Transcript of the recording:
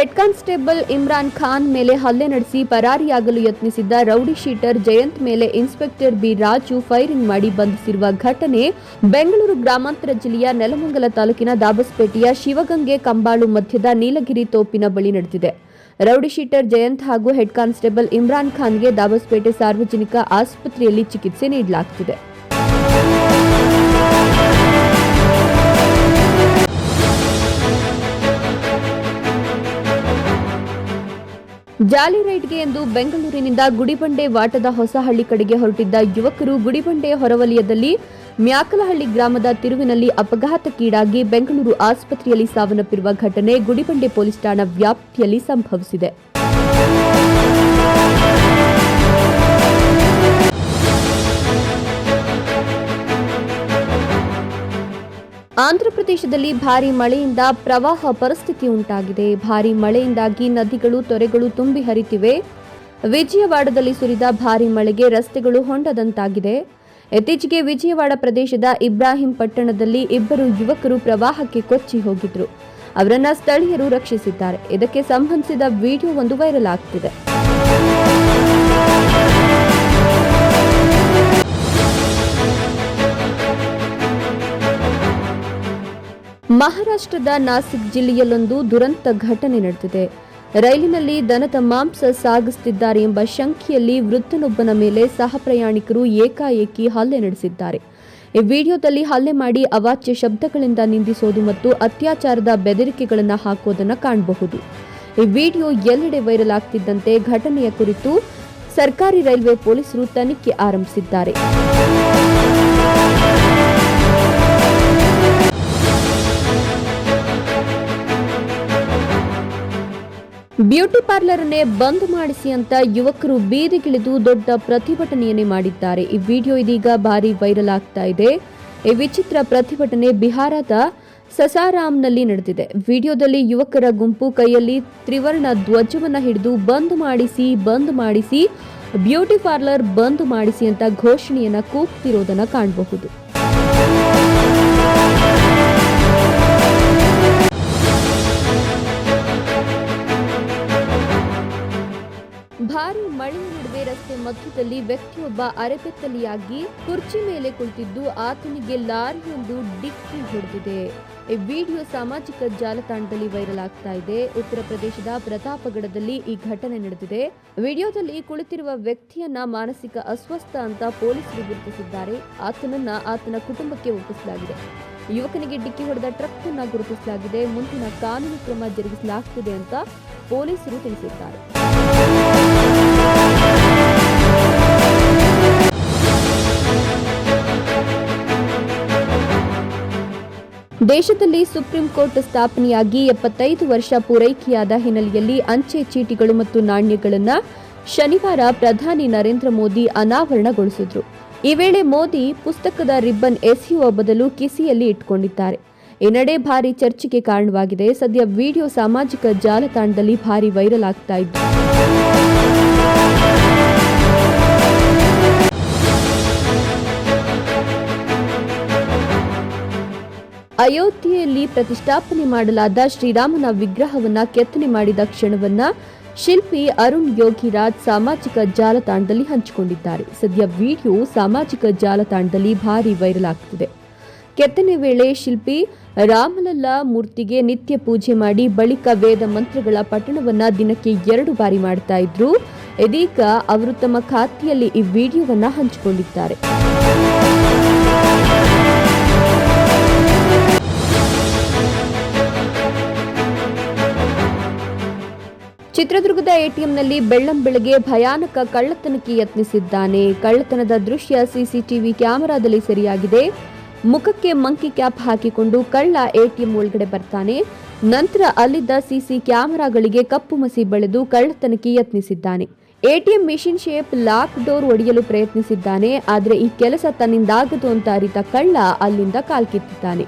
Head constable Imran Khan ಮೇಲೆ ಹಲ್ಲೆ ನಡೆಸಿ ಪರಾರಿಯಾಗಲು ಯತ್ನಿಸಿದ್ದ ರೌಡಿ ಶೀಟರ್ ಜಯಂತ್ ಮೇಲೆ ಇನ್ಸ್ಪೆಕ್ಟರ್ ಬಿ ರಾಜು ಫೈರಿಂಗ್ ಮಾಡಿ ಬಂಧಿಸಿರುವ ಘಟನೆ ಬೆಂಗಳೂರು ಗ್ರಾಮಾಂತರ ಜಿಲ್ಲೆಯ ನೆಲಮಂಗಲ ತಾಲೂಕಿನ ದಾಬಸ್ಪೇಟೆಯ ಶಿವಗಂಗೆ ಕಂಬಾಳು ಮಧ್ಯದ ನೀಲಗಿರಿ ತೋಪಿನ ಬಳಿ ನಡೆದಿದೆ. ರೌಡಿ ಶೀಟರ್ ಜಯಂತ್ ಹಾಗೂ ಹೆಡ್ ಕಾನ್ಸ್ಟೇಬಲ್ ಇಮ್ರಾನ್ ಖಾನ್ಗೆ ದಾಬಸ್ಪೇಟೆ ಸಾರ್ವಜನಿಕ ಆಸ್ಪತ್ರೆಯಲ್ಲಿ ಚಿಕಿತ್ಸೆ ನೀಡಲಾಗುತ್ತಿದೆ ಜಾಲಿ ರೈಡ್ಗೆ ಎಂದು ಬೆಂಗಳೂರಿನಿಂದ ಗುಡಿಬಂಡೆ ವಾಟದ ಹೊಸಹಳ್ಳಿ ಕಡೆಗೆ ಹೊರಟಿದ್ದ ಯುವಕರು ಗುಡಿಬಂಡೆ ಹೊರವಲಯದಲ್ಲಿ ಮ್ಯಾಕಲಹಳ್ಳಿ ಗ್ರಾಮದ ತಿರುವಿನಲ್ಲಿ ಅಪಘಾತಕ್ಕೀಡಾಗಿ ಬೆಂಗಳೂರು ಆಸ್ಪತ್ರೆಯಲ್ಲಿ ಸಾವನ್ನಪ್ಪಿರುವ ಘಟನೆ ಗುಡಿಬಂಡೆ ಪೊಲೀಸ್ ಠಾಣಾ ವ್ಯಾಪ್ತಿಯಲ್ಲಿ ಸಂಭವಿಸಿದೆ. ಆಂಧ್ರಪ್ರದೇಶದಲ್ಲಿ ಭಾರಿ ಮಳೆಯಿಂದ ಪ್ರವಾಹ ಪರಿಸ್ಥಿತಿ ಉಂಟಾಗಿದೆ. ಭಾರಿ ಮಳೆಯಿಂದಾಗಿ ನದಿಗಳು, ತೊರೆಗಳು ತುಂಬಿ ಹರಿತಿವೆ. ವಿಜಯವಾಡದಲ್ಲಿ ಸುರಿದ ಭಾರಿ ಮಳೆಗೆ ರಸ್ತೆಗಳು ಹೊಂಡದಂತಾಗಿದೆ. ಇತ್ತೀಚೆಗೆ ವಿಜಯವಾಡ ಪ್ರದೇಶದ ಇಬ್ರಾಹಿಂ ಪಟ್ಟಣದಲ್ಲಿ ಇಬ್ಬರು ಯುವಕರು ಪ್ರವಾಹಕ್ಕೆ ಕೊಚ್ಚಿ ಹೋಗಿದ್ರು. ಅವರನ್ನ ಸ್ಥಳೀಯರು ರಕ್ಷಿಸಿದ್ದಾರೆ. ಇದಕ್ಕೆ ಸಂಬಂಧಿಸಿದ ವಿಡಿಯೋ ಒಂದು ವೈರಲ್ ಆಗ್ತಿದೆ. ಮಹಾರಾಷ್ಟ್ರದ ನಾಸಿಕ್ ಜಿಲ್ಲೆಯಲ್ಲೊಂದು ದುರಂತ ಘಟನೆ ನಡೆದಿದೆ. ರೈಲಿನಲ್ಲಿ ದನದ ಮಾಂಸ ಸಾಗಿಸುತ್ತಿದ್ದಾರೆ ಎಂಬ ಶಂಕೆಯಲ್ಲಿ ವೃದ್ಧನೊಬ್ಬನ ಮೇಲೆ ಸಹ ಪ್ರಯಾಣಿಕರು ಏಕಾಏಕಿ ಹಲ್ಲೆ ನಡೆಸಿದ್ದಾರೆ. ಈ ವಿಡಿಯೋದಲ್ಲಿ ಹಲ್ಲೆ ಮಾಡಿ ಅವಾಚ್ಯ ಶಬ್ದಗಳಿಂದ ನಿಂದಿಸೋದು ಮತ್ತು ಅತ್ಯಾಚಾರದ ಬೆದರಿಕೆಗಳನ್ನು ಹಾಕೋದನ್ನು ಕಾಣಬಹುದು. ಈ ವಿಡಿಯೋ ಎಲ್ಲೆಡೆ ವೈರಲ್ ಆಗ್ತಿದ್ದಂತೆ ಘಟನೆಯ ಕುರಿತು ಸರ್ಕಾರಿ ರೈಲ್ವೆ ಪೊಲೀಸರು ತನಿಖೆ ಆರಂಭಿಸಿದ್ದಾರೆ. ಬ್ಯೂಟಿ ಪಾರ್ಲರ್ ಅನ್ನೇ ಬಂದ್ ಮಾಡಿಸಿ ಅಂತ ಯುವಕರು ಬೀದಿಗಿಳಿದು ದೊಡ್ಡ ಪ್ರತಿಭಟನೆಯನ್ನೇ ಮಾಡಿದ್ದಾರೆ. ಈ ವಿಡಿಯೋ ಇದೀಗ ಭಾರಿ ವೈರಲ್ ಆಗ್ತಾ ಇದೆ. ಈ ವಿಚಿತ್ರ ಪ್ರತಿಭಟನೆ ಬಿಹಾರದ ಸಸಾರಾಮ್ನಲ್ಲಿ ನಡೆದಿದೆ. ವಿಡಿಯೋದಲ್ಲಿ ಯುವಕರ ಗುಂಪು ಕೈಯಲ್ಲಿ ತ್ರಿವರ್ಣ ಧ್ವಜವನ್ನ ಹಿಡಿದು ಬಂದ್ ಮಾಡಿಸಿ ಬಂದ್ ಮಾಡಿಸಿ, ಬ್ಯೂಟಿ ಪಾರ್ಲರ್ ಬಂದ್ ಮಾಡಿಸಿ ಅಂತ ಘೋಷಣೆಯನ್ನ ಕೂಗ್ತಿರೋದನ್ನ ಕಾಣಬಹುದು. ಭಾರಿ ಮಳೆ ನಡುವೆ ರಸ್ತೆ ಮಧ್ಯದಲ್ಲಿ ವ್ಯಕ್ತಿಯೊಬ್ಬ ಅರೆಬೆತ್ತಲಿಯಾಗಿ ಕುರ್ಚಿ ಮೇಲೆ ಕುಳಿತಿದ್ದು ಆತನಿಗೆ ಲಾರಿಯೊಂದು ಡಿಕ್ಕಿ ಹೊಡೆದಿದೆ. ಈ ವಿಡಿಯೋ ಸಾಮಾಜಿಕ ಜಾಲತಾಣದಲ್ಲಿ ವೈರಲ್ ಆಗ್ತಾ ಇದೆ. ಉತ್ತರ ಪ್ರದೇಶದ ಪ್ರತಾಪಗಡದಲ್ಲಿ ಈ ಘಟನೆ ನಡೆದಿದೆ. ವಿಡಿಯೋದಲ್ಲಿ ಕುಳಿತಿರುವ ವ್ಯಕ್ತಿಯನ್ನ ಮಾನಸಿಕ ಅಸ್ವಸ್ಥ ಅಂತ ಪೊಲೀಸರು ಗುರುತಿಸಿದ್ದಾರೆ. ಆತನನ್ನ ಆತನ ಕುಟುಂಬಕ್ಕೆ ಒಪ್ಪಿಸಲಾಗಿದೆ. ಯುವಕನಿಗೆ ಡಿಕ್ಕಿ ಹೊಡೆದ ಟ್ರಕ್ ಅನ್ನ ಗುರುತಿಸಲಾಗಿದೆ. ಮುಂದಿನ ಕಾನೂನು ಕ್ರಮ ಜರುಗಿಸಲಾಗುತ್ತಿದೆ ಅಂತ ಪೊಲೀಸರು ತಿಳಿಸಿದ್ದಾರೆ. ದೇಶದಲ್ಲಿ ಸುಪ್ರೀಂ ಕೋರ್ಟ್ ಸ್ಥಾಪನೆಯಾಗಿ ಎಪ್ಪತ್ತೈದು ವರ್ಷ ಪೂರೈಕೆಯಾದ ಹಿನ್ನೆಲೆಯಲ್ಲಿ ಅಂಚೆ ಚೀಟಿಗಳು ಮತ್ತು ನಾಣ್ಯಗಳನ್ನು ಶನಿವಾರ ಪ್ರಧಾನಿ ನರೇಂದ್ರ ಮೋದಿ ಅನಾವರಣಗೊಳಿಸಿದ್ರು. ಈ ವೇಳೆ ಮೋದಿ ಪುಸ್ತಕದ ರಿಬ್ಬನ್ ಎಸೆಯುವ ಬದಲು ಕಿಸಿಯಲ್ಲಿ ಇಟ್ಕೊಂಡಿದ್ದಾರೆ. ಈ ನಡೆ ಭಾರಿ ಚರ್ಚೆಗೆ ಕಾರಣವಾಗಿದೆ. ಸದ್ಯ ವಿಡಿಯೋ ಸಾಮಾಜಿಕ ಜಾಲತಾಣದಲ್ಲಿ ಭಾರಿ ವೈರಲ್ ಆಗ್ತಾ ಇದ್ದು. ಅಯೋಧ್ಯೆಯಲ್ಲಿ ಪ್ರತಿಷ್ಠಾಪನೆ ಮಾಡಲಾದ ಶ್ರೀರಾಮನ ವಿಗ್ರಹವನ್ನ ಕೆತ್ತನೆ ಮಾಡಿದ ಕ್ಷಣವನ್ನ ಶಿಲ್ಪಿ ಅರುಣ್ ಯೋಗಿರಾಜ್ ಸಾಮಾಜಿಕ ಜಾಲತಾಣದಲ್ಲಿ ಹಂಚಿಕೊಂಡಿದ್ದಾರೆ. ಸದ್ಯ ವಿಡಿಯೋ ಸಾಮಾಜಿಕ ಜಾಲತಾಣದಲ್ಲಿ ಭಾರಿ ವೈರಲ್ ಆಗ್ತಿದೆ. ಕೆತ್ತನೆ ವೇಳೆ ಶಿಲ್ಪಿ ರಾಮಲಲ್ಲಾ ಮೂರ್ತಿಗೆ ನಿತ್ಯ ಪೂಜೆ ಮಾಡಿ ಬಳಿಕ ವೇದ ಮಂತ್ರಗಳ ಪಠಣವನ್ನ ದಿನಕ್ಕೆ ಎರಡು ಬಾರಿ ಮಾಡ್ತಾ ಇದ್ರು. ಇದೀಗ ಅವರು ತಮ್ಮ ಖಾತೆಯಲ್ಲಿ ಈ ವಿಡಿಯೋವನ್ನು ಹಂಚಿಕೊಂಡಿದ್ದಾರೆ. ಎಟಿಎಂನಲ್ಲಿ ಬೆಳ್ಳಂ ಬೆಳಗ್ಗೆ ಭಯಾನಕ ಕಳ್ಳತನಕ್ಕೆ ಯತ್ನಿಸಿದ್ದಾನೆ. ಕಳ್ಳತನದ ದೃಶ್ಯ ಸಿಸಿಟಿವಿ ಕ್ಯಾಮೆರಾದಲ್ಲಿ ಸೆರೆಯಾಗಿದೆ. ಮುಖಕ್ಕೆ ಮಂಕಿ ಕ್ಯಾಪ್ ಹಾಕಿಕೊಂಡು ಕಳ್ಳ ಎಟಿಎಂ ಒಳಗಡೆ ಬರ್ತಾನೆ. ನಂತರ ಅಲ್ಲಿದ್ದ ಸಿಸಿ ಕ್ಯಾಮೆರಾಗಳಿಗೆ ಕಪ್ಪು ಮಸಿ ಬಳಿದು ಕಳ್ಳತನಕ್ಕೆ ಯತ್ನಿಸಿದ್ದಾನೆ. ATM machine shape lock door ಒಡೆಯಲು ಪ್ರಯತ್ನಿಸಿದ್ದಾನೆ. ಆದರೆ ಈ ಕೆಲಸ ತನ್ನಿಂದಾಗದು ಅಂತ ಅರಿತ ಕಳ್ಳ ಅಲ್ಲಿಂದ ಕಾಲ್ಕಿತ್ತಿದ್ದಾನೆ.